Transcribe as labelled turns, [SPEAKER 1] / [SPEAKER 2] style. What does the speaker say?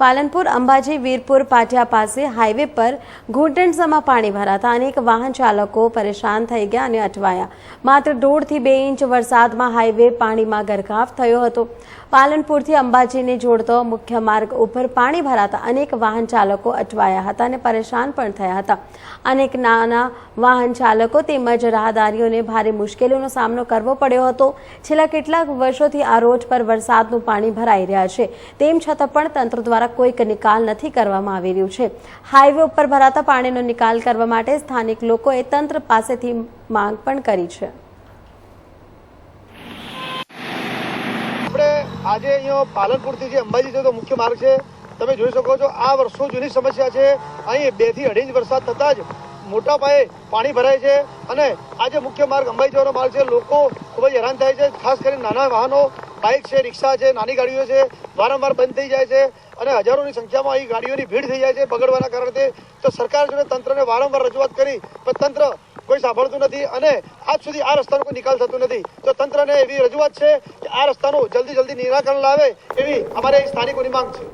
[SPEAKER 1] પાલનપુર, અંબાજી, વીરપુર, પાટિયા પાસે હાઈવે પર ઘૂંટણસમાં પાણી ભરાતા અનેક વાહન ચાલકો પરેશાન થઈ ગયા અને અટવાયા. માત્ર દોઢથી બે ઇંચ વરસાદમાં હાઈવે પાણીમાં ગરકાવ થયો હતો. પાલનપુરથી અંબાજીને જોડતો મુખ્ય માર્ગ ઉપર પાણી ભરાતા અનેક વાહન ચાલકો અટવાયા હતા અને પરેશાન પણ થયા હતા. અનેક નાના વાહન ચાલકો તેમજ રાહદારીઓને ભારે મુશ્કેલીઓનો સામનો કરવો પડ્યો હતો. છેલ્લા કેટલાક વર્ષોથી આ રોડ પર વરસાદનું પાણી ભરાઈ રહ્યા છે. તેમ છતાં પણ તંત્ર દ્વારા કોઈક નિકાલ નથી કરવામાં આવી રહ્યું છે. હાઈવે ઉપર ભરાતા પાણીનો નિકાલ કરવા માટે સ્થાનિક લોકોએ તંત્ર પાસેથી માંગ પણ કરી છે.
[SPEAKER 2] આપણે આજે અહીંયા પાલનપુરથી જે અંબાજી જતો મુખ્ય માર્ગ છે, તમે જોઈ શકો છો, આ વર્ષો જૂની સમસ્યા છે. અહીં બેથી અઢી વરસાદ થતા જ મોટા પાયે પાણી ભરાય છે અને આજે મુખ્ય માર્ગ અંબાજી જવાનો માર્ગ છે, લોકો ખૂબ જ હેરાન થાય છે, ખાસ કરીને નાના વાહનો બાઇક છે, રિક્ષા છે, નાની ગાડીઓ છે, વારંવાર બંધ થઈ જાય છે અને હજારોની સંખ્યામાં અહીં ગાડીઓની ભીડ થઈ જાય છે બગડવાના કારણે તો. સરકાર જોડે તંત્રને વારંવાર રજૂઆત કરી, પણ તંત્ર કોઈ સાંભળતું નથી અને આજ સુધી આ રસ્તાનો કોઈ નિકાલ થતો નથી. તો તંત્રને એવી રજૂઆત છે કે આ રસ્તાનું જલ્દી જલ્દી નિરાકરણ લાવે એવી અમારે સ્થાનિકોની માંગ છે.